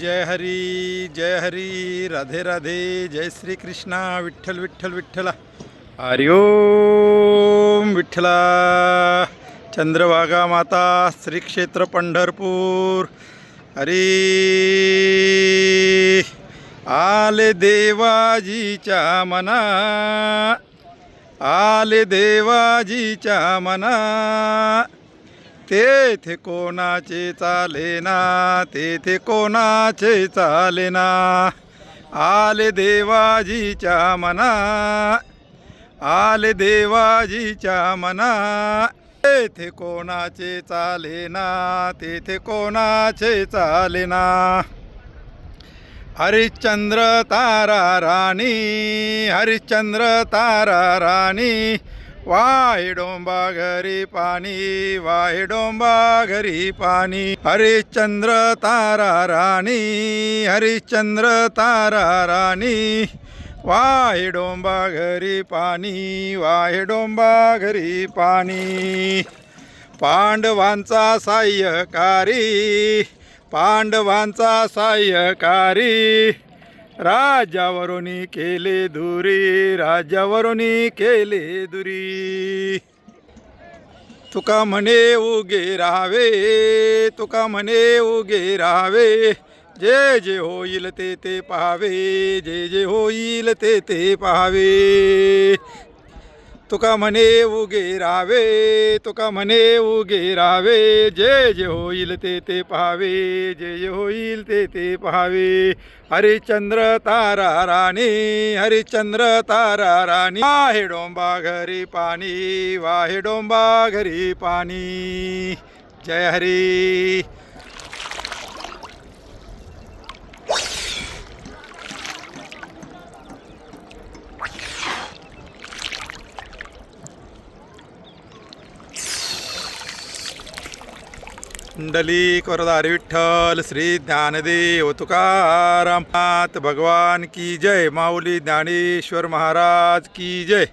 जय हरी जय हरी राधे राधे जय श्री कृष्णा विठ्ठल विठ्ठल विठ्ठला। हरि ओम विठ्ठला। चंद्रभागा माता श्री क्षेत्र पंढरपूर। हरी आले देवाजीच्या मना। आले देवाजीच्या मना। तेथे कोणाचे चालेना तेथे कोणाचे चालेना आले देवाजीच्या मना आले देवाजीच्या मना. तेथे कोणाचे चालेना तेथे कोणाचे चालेना हरिश्चंद्र तारा राणी हरिश्चंद्र तारा राणी वाहे डोंबा घरी पाणी वाहे डोंबा घरी पाणी. हरिश्चंद्र तारा राणी हरिश्चंद्र तारा राणी. वाहे डोंबा घरी पाणी वाहे डोंबा घरी पाणी. पांडवांचा साह्यकारी पांडवांचा साह्यकारी. राजावरून केले दुरी राजावरून केले दुरी. तुका म्हणे उगे राहावे तुका म्हणे उगे राहावे. जे जे होईल ते ते पाहावे जे जे होईल ते ते पाहावे. तुका म्हणे उगे राहावे तुका म्हणे उगे राहावे जे जे होईल ते ते पहावे जे जे होईल ते ते पहावे. हरिश्चंद्र तारा राणी हरिश्चंद्र तारा राणी वाहे डोंबा घरी पाणी वाहे डोंबा घरी पाणी. जय हरी. कुंडली करदार विठ्ठल श्री ज्ञानदेव तुकाराम भगवान की जय माऊली ज्ञानेश्वर महाराज की जय।